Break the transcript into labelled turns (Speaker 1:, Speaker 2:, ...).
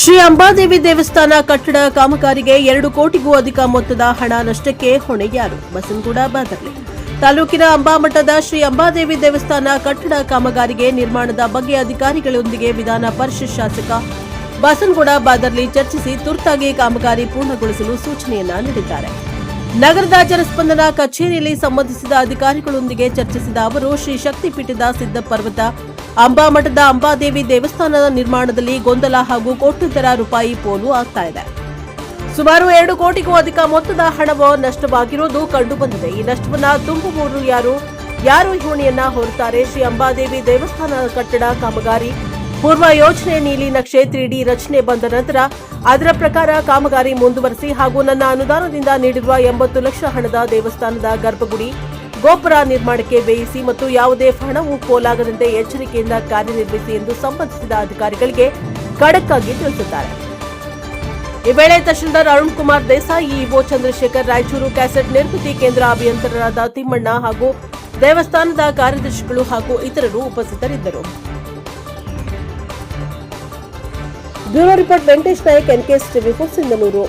Speaker 1: ಶ್ರೀ ಅಂಬಾದೇವಿ ದೇವಸ್ಥಾನ ಕಟ್ಟಡ ಕಾಮಗಾರಿಗೆ ಎರಡು ಕೋಟಿಗೂ ಅಧಿಕ ಮೊತ್ತದ ಹಣ ನಷ್ಟಕ್ಕೆ ಹೊಣೆ ಯಾರು ಬಸನಗೂಡ ಬಾದರ್ಲಿ ತಾಲೂಕಿನ ಅಂಬಾಮಠದ ಶ್ರೀ ಅಂಬಾದೇವಿ ದೇವಸ್ಥಾನ ಕಟ್ಟಡ ಕಾಮಗಾರಿಗೆ ನಿರ್ಮಾಣದ ಬಗ್ಗೆ ಅಧಿಕಾರಿಗಳೊಂದಿಗೆ ವಿಧಾನ ಪರಿಷತ್ ಶಾಸಕ ಬಸನಗೌಡ ಬಾದರ್ಲಿ ಚರ್ಚಿಸಿ ತುರ್ತಾಗಿ ಕಾಮಗಾರಿ ಪೂರ್ಣಗೊಳಿಸಲು ಸೂಚನೆಯನ್ನ ನೀಡಿದ್ದಾರೆ. ನಗರದ ಜನಸ್ಪಂದನ ಕಚೇರಿಯಲ್ಲಿ ಸಂಬಂಧಿಸಿದ ಅಧಿಕಾರಿಗಳೊಂದಿಗೆ ಚರ್ಚಿಸಿದ ಅವರು, ಶ್ರೀ ಶಕ್ತಿಪೀಠದ ಸಿದ್ಧ ಪರ್ವತ ಅಂಬಾಮಠದ ಅಂಬಾದೇವಿ ದೇವಸ್ಥಾನದ ನಿರ್ಮಾಣದಲ್ಲಿ ಗೊಂದಲ ಹಾಗೂ ಕೋಟ್ಯಂತರ ರೂಪಾಯಿ ಪೋಲು ಆಗ್ತಾ ಇದೆ. ಸುಮಾರು ಎರಡು ಕೋಟಿಗೂ ಅಧಿಕ ಮೊತ್ತದ ಹಣವು ನಷ್ಟವಾಗಿರುವುದು ಕಂಡುಬಂದಿದೆ. ಈ ನಷ್ಟವನ್ನ ತುಂಬುವವರು ಯಾರು? ಯಾರು ಹೋಣಿಯನ್ನ ಹೊರುತ್ತಾರೆ? ಶ್ರೀ ಅಂಬಾದೇವಿ ದೇವಸ್ಥಾನ ಕಟ್ಟಡ ಕಾಮಗಾರಿ. ಪೂರ್ವ ಯೋಜನೆ ನೀಲಿ ನಕ್ಷೆ ತ್ರೀ ರಚನೆ ಬಂದ ನಂತರ ಅದರ ಪ್ರಕಾರ ಕಾಮಗಾರಿ ಮುಂದುವರೆಸಿ ಹಾಗೂ ನನ್ನ ಅನುದಾನದಿಂದ ನೀಡಿರುವ ಎಂಬತ್ತು ಲಕ್ಷ ಹಣದ ದೇವಸ್ಥಾನದ ಗರ್ಭಗುಡಿ ಗೋಪುರ ನಿರ್ಮಾಣಕ್ಕೆ ವ್ಯಯಿಸಿ ಮತ್ತು ಯಾವುದೇ ಹಣವು ಪೋಲಾಗದಂತೆ ಎಚ್ಚರಿಕೆಯಿಂದ ಕಾರ್ಯನಿರ್ವಹಿಸಿ ಎಂದು ಸಂಬಂಧಿಸಿದ ಅಧಿಕಾರಿಗಳಿಗೆ ಖಡಕ್ ಆಗಿ ತಿಳಿಸಿದ್ದಾರೆ ಈ ವೇಳೆ ತಹಶೀಲ್ದಾರ್ ಅರುಣ್ ಕುಮಾರ್ ದೇಸಾಯಿ, ಇಒ ಚಂದ್ರಶೇಖರ್ ರಾಯಚೂರು ಕ್ಯಾಸೆಟ್ ನಿರ್ಮಿತಿ ಕೇಂದ್ರ ಅಭಿಯಂತರರಾದ ತಿಮ್ಮಣ್ಣ ಹಾಗೂ ದೇವಸ್ಥಾನದ ಕಾರ್ಯದರ್ಶಿಗಳು ಹಾಗೂ ಇತರರು ಉಪಸ್ಥಿತರಿದ್ದರು. Bureau report Venkatesh Nayak NKS TV Sindhanur